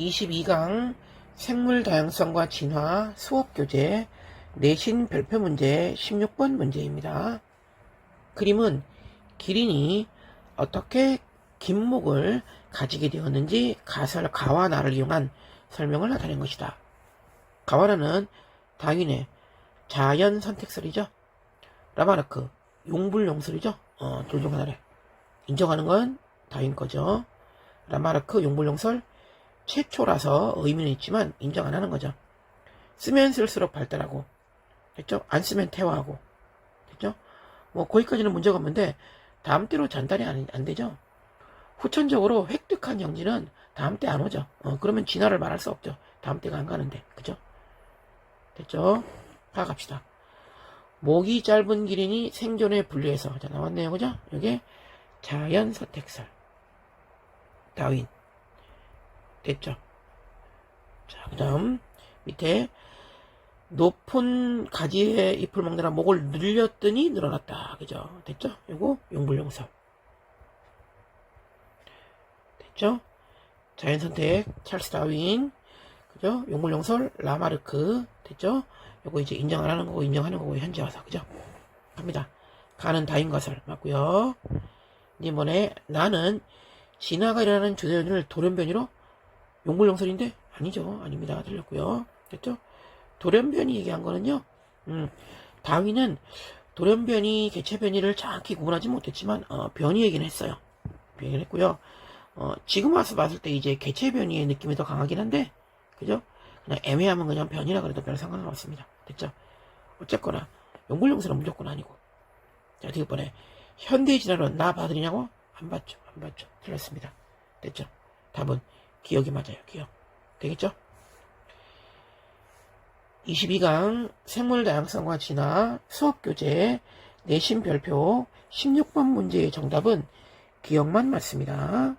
22강 생물 다양성과 진화 수업 교재 내신 별표 문제 16번 문제입니다. 그림은 기린이 어떻게 긴목을 가지게 되었는지 가설 가와나를 이용한 설명을 나타낸 것이다. 가와나는 다윈의 자연 선택설이죠. 라마르크 용불용설이죠. 어, 둘중 하나래. 인정하는 건 다윈 거죠. 라마르크 용불용설 최초라서 의미는 있지만 인정 안 하는 거죠. 쓰면 쓸수록 발달하고 됐죠? 안 쓰면 퇴화하고 됐죠? 뭐 거기까지는 문제가 없는데 다음 때로 전달이 안, 안 되죠. 후천적으로 획득한 영지는 다음 때 안 오죠. 어, 그러면 진화를 말할 수 없죠. 다음 때가 안 가는데 그죠? 됐죠? 파악합시다. 목이 짧은 기린이 생존에 불리해서 자 나왔네요, 그죠? 이게 자연 선택설 다윈 됐죠? 자, 그 다음, 밑에, 높은 가지에 잎을 먹느라 목을 늘렸더니 늘어났다. 그죠? 됐죠? 요거, 용불용설. 됐죠? 자연선택, 찰스 다윈. 그죠? 용불용설, 라마르크. 됐죠? 요거 이제 인정 안 하는 거고, 인정하는 거고, 현재 와서. 그죠? 갑니다. 가는 다인가설. 맞고요 이번에, 나는 진화가 일어나는 주대연을 돌연변이로 용불용설인데? 아니죠. 아닙니다. 틀렸고요. 됐죠? 돌연변이 얘기한 거는요 음, 다윈은 돌연변이 개체변이를 정확히 구분하지 못했지만 어, 변이 얘기는 했어요. 변이를 했고요. 어, 지금 와서 봤을 때 이제 개체변이의 느낌이 더 강하긴 한데 그죠? 그냥 애매하면 그냥 변이라 그래도 별 상관은 없습니다. 됐죠? 어쨌거나 용불용설은 무조건 아니고. 자 뒤번에 현대 진화론 나 받으리냐고? 안 받죠. 안 받죠. 틀렸습니다. 됐죠? 답은 기억이 맞아요. 기억. 되겠죠? 22강 생물 다양성과 진화 수업 교재 내신 별표 16번 문제의 정답은 기억만 맞습니다.